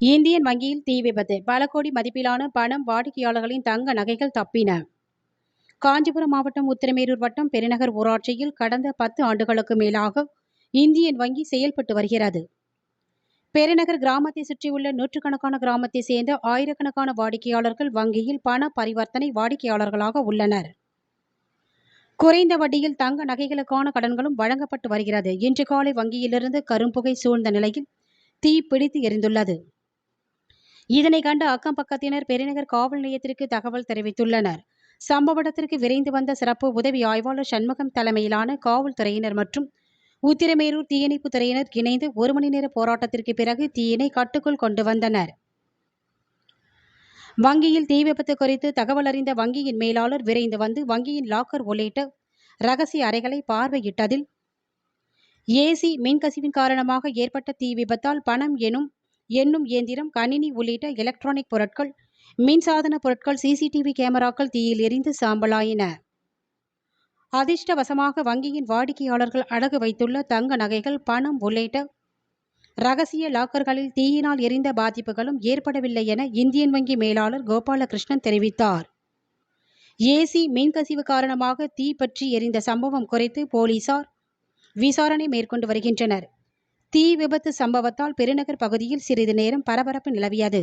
Indian வங்கியில் தீ விபத்து. பல கோடி மதிப்பிலான பணம் வாடிக்கையாளர்களின் தங்க நகைகள் தப்பின. காஞ்சிபுரம் மாவட்டம் உத்திரமேரூர் வட்டம் பெருநகர் ஊராட்சியில் கடந்த பத்து ஆண்டுகளுக்கு மேலாக இந்தியன் வங்கி செயல்பட்டு வருகிறது. பெருநகர் கிராமத்தை சுற்றியுள்ள நூற்றுக்கணக்கான கிராமத்தை சேர்ந்த ஆயிரக்கணக்கான வாடிக்கையாளர்கள் வங்கியில் பண பரிவர்த்தனை வாடிக்கையாளர்களாக உள்ளனர். குறைந்த வட்டியில் தங்க நகைகளுக்கான கடன்களும் வழங்கப்பட்டு வருகிறது. இன்று காலை வங்கியிலிருந்து கரும்புகை சூழ்ந்த நிலையில் தீ பிடித்து எரிந்துள்ளது. இதனை கண்டு அக்கம் பக்கத்தினர் பெருநகர் காவல் நிலையத்திற்கு தகவல் தெரிவித்துள்ளனர். சம்பவ இடத்திற்கு விரைந்து வந்த சிறப்பு உதவி ஆய்வாளர் சண்முகம் தலைமையிலான காவல்துறையினர் மற்றும் உத்திரமேரூர் தீயணைப்பு துறையினர் இணைந்து ஒரு மணி நேர போராட்டத்திற்கு பிறகு தீயினை கட்டுக்குள் கொண்டு வந்தனர். வங்கியில் தீ விபத்து குறித்து தகவல் அறிந்த வங்கியின் மேலாளர் விரைந்து வந்து வங்கியின் லாக்கர் உள்ளிட்ட ரகசிய அறைகளை பார்வையிட்டதில் ஏசி மின்கசிவின் காரணமாக ஏற்பட்ட தீ விபத்தால் பணம் எனும் எண்ணும் இயந்திரம் கணினி உள்ளிட்ட எலக்ட்ரானிக் பொருட்கள் மின்சாதன பொருட்கள் சிசிடிவி கேமராக்கள் தீயில் எரிந்து சாம்பலாயின. அதிர்ஷ்டவசமாக வங்கியின் வாடிக்கையாளர்கள் அடகு வைத்துள்ள தங்க நகைகள் பணம் உள்ளிட்ட ரகசிய லாக்கர்களில் தீயினால் எரிந்த பாதிப்புகளும் ஏற்படவில்லை என இந்தியன் வங்கி மேலாளர் கோபாலகிருஷ்ணன் தெரிவித்தார். ஏசி மின்கசிவு காரணமாக தீ பற்றி எரிந்த சம்பவம் குறித்து போலீசார் விசாரணை மேற்கொண்டு வருகின்றனர். தீ விபத்து சம்பவத்தால் பெருநகர் பகுதியில் சிறிது நேரம் பரபரப்பு நிலவியது.